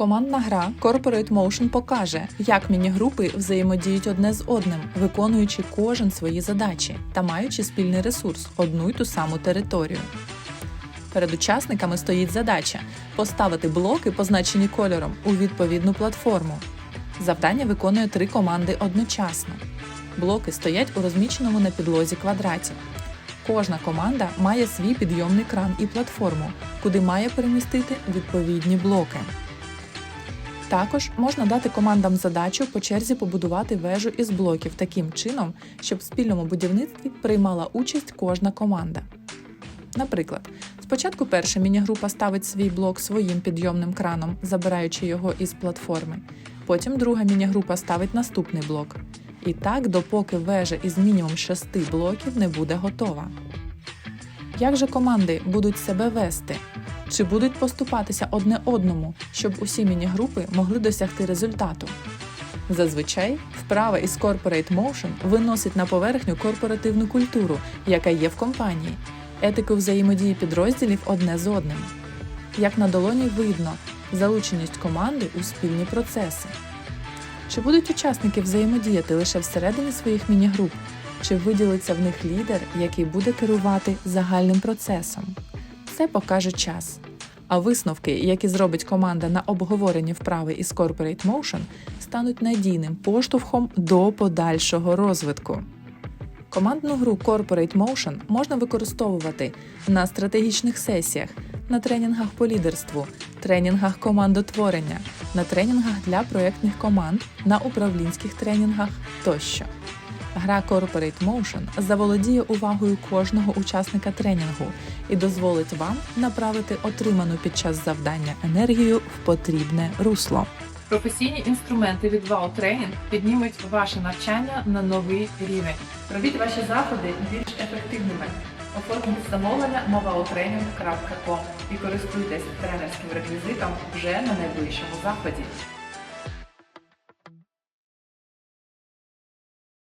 Командна гра Corporate Motion покаже, як міні-групи взаємодіють одне з одним, виконуючи кожен свої задачі та маючи спільний ресурс одну й ту саму територію. Перед учасниками стоїть задача поставити блоки, позначені кольором, у відповідну платформу. Завдання виконує три команди одночасно. Блоки стоять у розміщеному на підлозі квадраті. Кожна команда має свій підйомний кран і платформу, куди має перемістити відповідні блоки. Також можна дати командам задачу по черзі побудувати вежу із блоків таким чином, щоб в спільному будівництві приймала участь кожна команда. Наприклад, спочатку перша міні-група ставить свій блок своїм підйомним краном, забираючи його із платформи. Потім друга міні-група ставить наступний блок. І так, допоки вежа із мінімум шести блоків не буде готова. Як же команди будуть себе вести? Чи будуть поступатися одне одному, щоб усі міні-групи могли досягти результату? Зазвичай вправа із Corporate Motion виносить на поверхню корпоративну культуру, яка є в компанії, етику взаємодії підрозділів одне з одним. Як на долоні видно, залученість команди у спільні процеси. Чи будуть учасники взаємодіяти лише всередині своїх міні-груп, чи виділиться в них лідер, який буде керувати загальним процесом? Це покаже час. А висновки, які зробить команда на обговоренні вправи із Corporate Motion, стануть надійним поштовхом до подальшого розвитку. Командну гру Corporate Motion можна використовувати на стратегічних сесіях, на тренінгах по лідерству, тренінгах командотворення, на тренінгах для проєктних команд, на управлінських тренінгах тощо. Гра Corporate Motion заволодіє увагою кожного учасника тренінгу і дозволить вам направити отриману під час завдання енергію в потрібне русло. Професійні інструменти від Wow Training піднімуть ваше навчання на новий рівень. Робіть ваші заходи більш ефективними. Оформіть замовлення на wowtraining.com і користуйтесь тренерським реквізитом вже на найближчому заході.